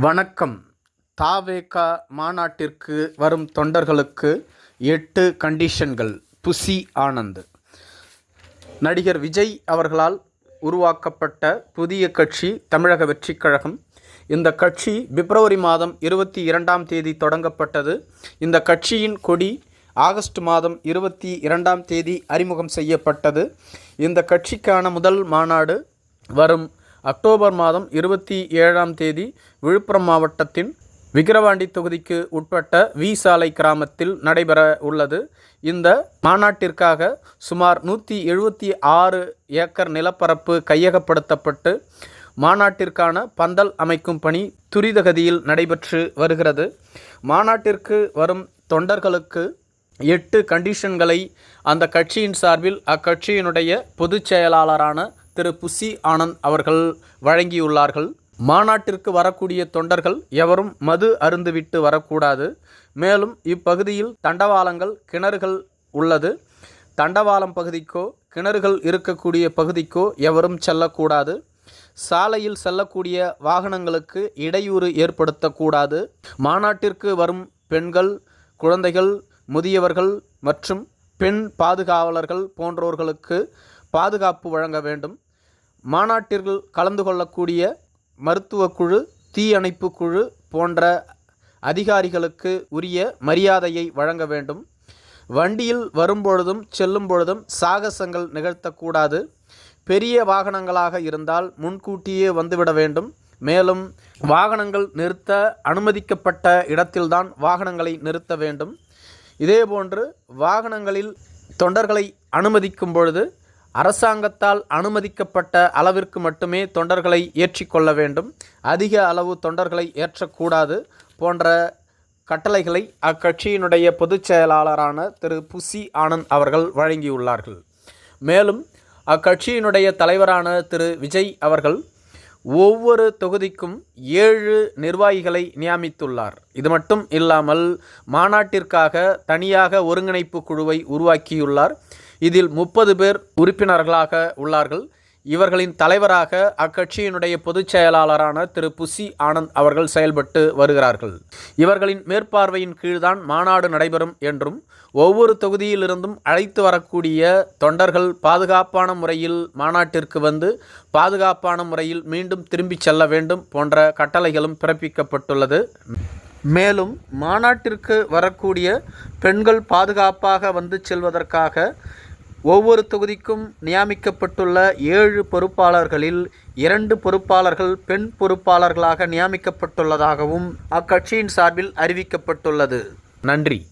வணக்கம். தாவேகா மாநாட்டிற்கு வரும் தொண்டர்களுக்கு எட்டு கண்டிஷன்கள். புசி ஆனந்த். நடிகர் விஜய் அவர்களால் உருவாக்கப்பட்ட புதிய கட்சி தமிழக வெற்றிக் கழகம். இந்த கட்சி பிப்ரவரி மாதம் இருபத்தி இரண்டாம் தேதி தொடங்கப்பட்டது. இந்த கட்சியின் கொடி ஆகஸ்ட் மாதம் இருபத்தி இரண்டாம் தேதி அறிமுகம் செய்யப்பட்டது. இந்த கட்சிக்கான முதல் மாநாடு வரும் அக்டோபர் மாதம் இருபத்தி ஏழாம் தேதி விழுப்புரம் மாவட்டத்தின் விக்கிரவாண்டி தொகுதிக்கு உட்பட்ட வி சாலை கிராமத்தில் நடைபெற உள்ளது. இந்த மாநாட்டிற்காக சுமார் நூற்றி எழுபத்தி ஆறு ஏக்கர் நிலப்பரப்பு கையகப்படுத்தப்பட்டு மாநாட்டிற்கான பந்தல் அமைக்கும் பணி துரிதகதியில் நடைபெற்று வருகிறது. மாநாட்டிற்கு வரும் தொண்டர்களுக்கு எட்டு கண்டிஷன்களை அந்த கட்சியின் சார்பில் அக்கட்சியினுடைய பொதுச் செயலாளரான திரு புசி ஆனந்த் அவர்கள் வழங்கியுள்ளார்கள். மாநாட்டிற்கு வரக்கூடிய தொண்டர்கள் எவரும் மது அருந்துவிட்டு வரக்கூடாது. மேலும் இப்பகுதியில் தண்டவாளங்கள் கிணறுகள் உள்ளது. தண்டவாளம் பகுதிக்கோ கிணறுகள் இருக்கக்கூடிய பகுதிக்கோ எவரும் செல்லக்கூடாது. சாலையில் செல்லக்கூடிய வாகனங்களுக்கு இடையூறு ஏற்படுத்தக்கூடாது. மாநாட்டிற்கு வரும் பெண்கள் குழந்தைகள் முதியவர்கள் மற்றும் பெண் பாதுகாவலர்கள் போன்றோர்களுக்கு பாதுகாப்பு வழங்க வேண்டும். மாநாட்டிற்கு கலந்து கொள்ளக்கூடிய மருத்துவ குழு தீயணைப்பு குழு போன்ற அதிகாரிகளுக்கு உரிய மரியாதையை வழங்க வேண்டும். வண்டியில் வரும்பொழுதும் செல்லும் பொழுதும் சாகசங்கள் நிகழ்த்தக்கூடாது. பெரிய வாகனங்களாக இருந்தால் முன்கூட்டியே வந்துவிட வேண்டும். மேலும் வாகனங்கள் நிறுத்த அனுமதிக்கப்பட்ட இடத்தில்தான் வாகனங்களை நிறுத்த வேண்டும். இதேபோன்று வாகனங்களில் தொண்டர்களை அனுமதிக்கும் பொழுது அரசாங்கத்தால் அனுமதிக்கப்பட்ட அளவிற்கு மட்டுமே தொண்டர்களை ஏற்றிக்கொள்ள வேண்டும். அதிக அளவு தொண்டர்களை ஏற்றக்கூடாது போன்ற கட்டளைகளை அக்கட்சியினுடைய பொதுச் செயலாளரான திரு. புசி ஆனந்த் அவர்கள் வழங்கியுள்ளார்கள். மேலும் அக்கட்சியினுடைய தலைவரான திரு. விஜய் அவர்கள் ஒவ்வொரு தொகுதிக்கும் ஏழு நிர்வாகிகளை நியமித்துள்ளார். இது மட்டும் இல்லாமல் மாநாட்டிற்காக தனியாக ஒருங்கிணைப்பு குழுவை உருவாக்கியுள்ளார். இதில் முப்பது பேர் உறுப்பினர்களாக உள்ளார்கள். இவர்களின் தலைவராக அக்கட்சியினுடைய பொதுச் செயலாளரான திரு. புசி ஆனந்த் அவர்கள் செயல்பட்டு வருகிறார்கள். இவர்களின் மேற்பார்வையின் கீழ்தான் மாநாடு நடைபெறும் என்றும் ஒவ்வொரு தொகுதியிலிருந்தும் அழைத்து வரக்கூடிய தொண்டர்கள் பாதுகாப்பான முறையில் மாநாட்டிற்கு வந்து பாதுகாப்பான முறையில் மீண்டும் திரும்பிச் செல்ல வேண்டும் போன்ற கட்டளைகளும் பிறப்பிக்கப்பட்டுள்ளது. மேலும் மாநாட்டிற்கு வரக்கூடிய பெண்கள் பாதுகாப்பாக வந்து செல்வதற்காக ஒவ்வொரு தொகுதிக்கும் நியமிக்கப்பட்டுள்ள ஏழு பொறுப்பாளர்களில் இரண்டு பொறுப்பாளர்கள் பெண் பொறுப்பாளர்களாக நியமிக்கப்பட்டுள்ளதாகவும் அக்கட்சியின் சார்பில் அறிவிக்கப்பட்டுள்ளது. நன்றி.